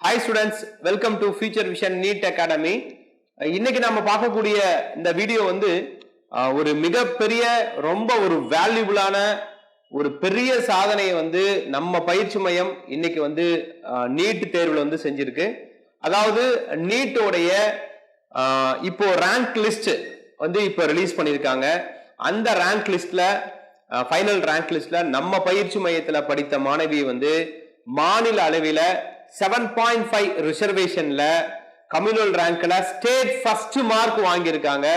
Hi students welcome to future vision NEET academy இன்னைக்கு நம்ம பார்க்கக்கூடிய இந்த வீடியோ வந்து ஒரு மிகப்பெரிய ரொம்ப ஒரு வேல்யூபிளான ஒரு பெரிய சாதனையை வந்து நம்ம பயிற்சி மையம் இன்னைக்கு வந்து நீட் தேர்வில் வந்து செஞ்சிருக்கு. அதாவது நீட்டோடைய இப்போ ரேங்க் லிஸ்ட் வந்து இப்போ ரிலீஸ் பண்ணியிருக்காங்க. அந்த ரேங்க் லிஸ்ட்ல ஃபைனல் ரேங்க் லிஸ்ட்ல நம்ம பயிற்சி மையத்தில் படித்த மாணவி வந்து மாநில அளவில் செவன் பாயிண்ட் ஃபைவ் ரிசர்வேஷன்ல கம்யூனல் ரேங்க்ல ஸ்டேட் ஃபர்ஸ்ட் மார்க் வாங்கியிருக்காங்க.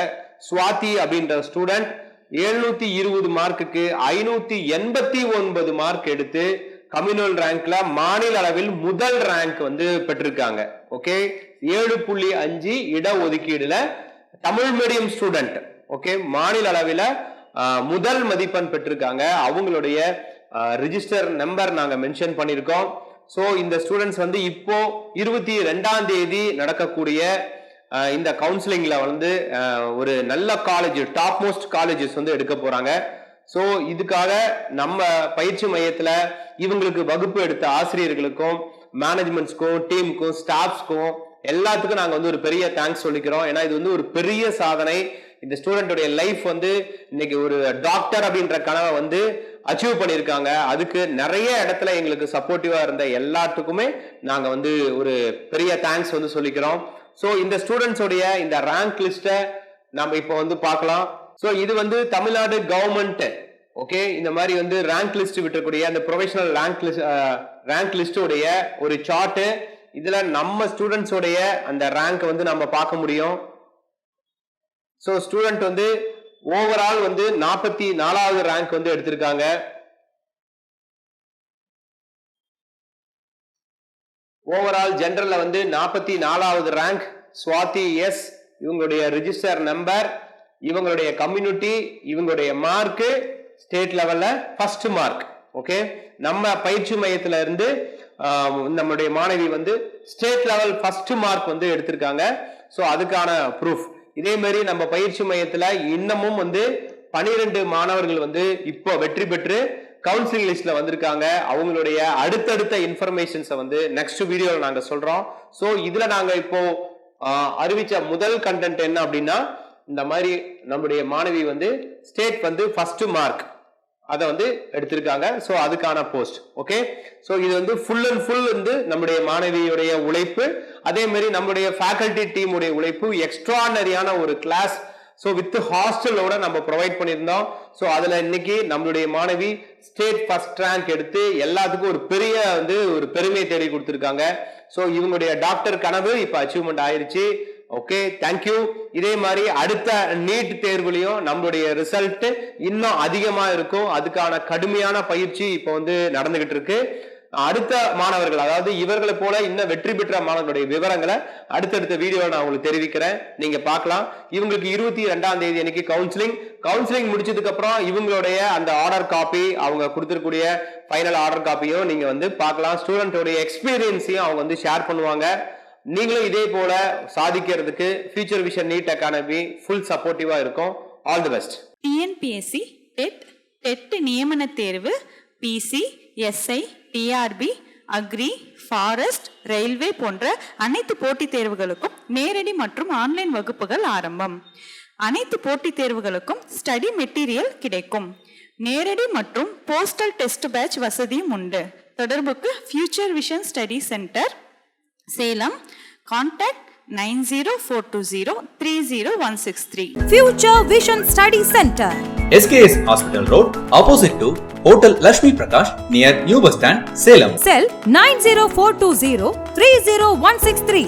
சுவாதி அப்படின்ற ஸ்டூடெண்ட் எழுநூத்தி இருபது மார்க்குக்கு ஐநூத்தி எண்பத்தி ஒன்பது மார்க் எடுத்து கம்யூனல் ரேங்க்ல மாநில அளவில் முதல் ரேங்க் வந்து பெற்றிருக்காங்க. ஓகே ஏழு புள்ளி அஞ்சு இட ஒதுக்கீடுல தமிழ் மீடியம் ஸ்டூடெண்ட் ஓகே மாநில அளவில் முதல் மதிப்பெண் பெற்றிருக்காங்க. அவங்களுடைய ரிஜிஸ்டர் நம்பர் நாங்கள் மென்ஷன் பண்ணியிருக்கோம். ஸோ இந்த ஸ்டூடெண்ட்ஸ் வந்து இப்போ இருபத்தி ரெண்டாம் தேதி நடக்கக்கூடிய இந்த கவுன்சிலிங்கில் வந்து ஒரு நல்ல காலேஜ் டாப் மோஸ்ட் காலேஜஸ் வந்து எடுக்க போகிறாங்க ஸோ இதுக்காக நம்ம பயிற்சி மையத்தில் இவங்களுக்கு வகுப்பு எடுத்த ஆசிரியர்களுக்கும் மேனேஜ்மெண்ட்ஸ்க்கும் டீமுக்கும் ஸ்டாஃப்ஸ்க்கும் எல்லாத்துக்கும் நாங்கள் வந்து ஒரு பெரிய தேங்க்ஸ் சொல்லிக்கிறோம். ஏன்னா இது வந்து ஒரு பெரிய சாதனை. இந்த ஸ்டூடெண்ட்டுடைய லைஃப் வந்து இன்னைக்கு ஒரு டாக்டர் அப்படின்ற கனவை வந்து அச்சீவ் பண்ணியிருக்காங்க. அதுக்கு நிறைய இடத்துல எங்களுக்கு சப்போர்ட்டிவாக இருந்த எல்லாத்துக்குமே நாங்கள் வந்து ஒரு பெரிய தேங்க்ஸ் வந்து சொல்லிக்கிறோம். ஸோ இந்த ஸ்டூடெண்ட்ஸோடைய இந்த ரேங்க் லிஸ்ட்டை நம்ம இப்போ வந்து பார்க்கலாம். ஸோ இது வந்து தமிழ்நாடு கவர்மெண்ட் ஓகே இந்த மாதிரி வந்து ரேங்க் லிஸ்ட் விட்டுக்கூடிய அந்த ப்ரொஃபஷனல் ரேங்க் லிஸ்ட் ரேங்க் லிஸ்ட்டுடைய ஒரு சார்ட்டு இதில் நம்ம ஸ்டூடெண்ட்ஸோடைய அந்த ரேங்க் வந்து நம்ம பார்க்க முடியும். ஸோ ஸ்டூடெண்ட் வந்து ஓவரால் வந்து நாற்பத்தி நாலாவது ரேங்க் வந்து எடுத்திருக்காங்க. ஓவரால் ஜென்ரலில் வந்து நாற்பத்தி நாலாவது ரேங்க் சுவாதி எஸ் இவங்களுடைய ரிஜிஸ்டர் நம்பர் இவங்களுடைய கம்யூனிட்டி இவங்களுடைய மார்க்கு ஸ்டேட் லெவல்ல ஃபர்ஸ்ட் மார்க் ஓகே நம்ம பயிற்சி மையத்துல இருந்து நம்மளுடைய மாணவி வந்து ஸ்டேட் லெவல் ஃபர்ஸ்ட் மார்க் வந்து எடுத்திருக்காங்க. ஸோ அதுக்கான ப்ரூஃப் இதே மாதிரி நம்ம பயிற்சி மையத்துல இன்னமும் வந்து பனிரெண்டு மாணவர்கள் வந்து இப்போ வெற்றி பெற்று கவுன்சிலிங் லிஸ்ட்ல வந்திருக்காங்க. அவங்களுடைய அடுத்தடுத்த இன்ஃபர்மேஷன்ஸை வந்து நெக்ஸ்ட் வீடியோவில் நாங்கள் சொல்றோம். ஸோ இதுல நாங்கள் இப்போ அறிவிச்ச முதல் கண்டென்ட் என்ன அப்படின்னா இந்த மாதிரி நம்முடைய மாணவி வந்து ஸ்டேட் வந்து ஃபர்ஸ்ட் மார்க் அதை வந்து எடுத்திருக்காங்க. ஸோ அதுக்கான போஸ்ட் ஓகே ஸோ இது வந்து ஃபுல் அண்ட் ஃபுல் வந்து நம்முடைய மாணவியுடைய உழைப்பு. அதே மாதிரி நம்முடைய ஃபேக்கல்டி டீமுடைய உழைப்பு. எக்ஸ்ட்ரானரியான ஒரு கிளாஸ் ஸோ வித் ஹாஸ்டலோட நம்ம ப்ரொவைட் பண்ணியிருந்தோம். ஸோ அதில் இன்னைக்கு நம்மளுடைய மாணவி ஸ்டேட் ஃபர்ஸ்ட் ரேங்க் எடுத்து எல்லாத்துக்கும் ஒரு பெரிய வந்து ஒரு பெருமையை தேடி கொடுத்துருக்காங்க. ஸோ இவங்களுடைய டாக்டர் கனவு இப்போ அச்சீவ்மெண்ட் ஆயிருச்சு. ஓகே தேங்க்யூ இதே மாதிரி அடுத்த நீட் தேர்வுலையும் நம்மளுடைய ரிசல்ட் இன்னும் அதிகமா இருக்கும். அதுக்கான கடுமையான பயிற்சி இப்போ வந்து நடந்துகிட்டு இருக்கு. அடுத்த மாணவர்கள் அதாவது இவர்களை போல இன்னும் வெற்றி பெற்ற மாணவர்களுடைய விவரங்களை அடுத்தடுத்த வீடியோவை நான் உங்களுக்கு தெரிவிக்கிறேன். நீங்க பார்க்கலாம். இவங்களுக்கு இருபத்தி ரெண்டாம் தேதி அன்னைக்கு கவுன்சிலிங் கவுன்சிலிங் முடிச்சதுக்கு அப்புறம் இவங்களுடைய அந்த ஆர்டர் காப்பி அவங்க கொடுத்துருக்கூடிய ஃபைனல் ஆர்டர் காப்பியும் நீங்க வந்து பார்க்கலாம். ஸ்டூடெண்டோடைய எக்ஸ்பீரியன்ஸையும் அவங்க வந்து ஷேர் பண்ணுவாங்க. நீங்களும் இதே போல சாதிக்கிறதுக்கு future vision NEET academy full சப்போர்ட்டிவா இருக்கும். All the best TNPSC TET TET நியமன தேர்வு PC SI TRB agri forest railway போன்ற அனைத்து போட்டித் தேர்வுகளுக்கும் நேரடி மற்றும் ஆன்லைன் வகுப்புகள் ஆரம்பம். அனைத்து போட்டித் தேர்வுகளுக்கும் ஸ்டடி மெட்டீரியல் கிடைக்கும். நேரடி மற்றும் போஸ்டல் டெஸ்ட் பேட்ச் வசதியும் உண்டு. தொடர்புக்கு future vision study centre Salem contact nine zero four two zero three zero one six three Future Vision Study Center. SKS Hospital Road, opposite to Hotel Lashmi Prakash, near New Bus Stand, Salem. Cell 90420 30163.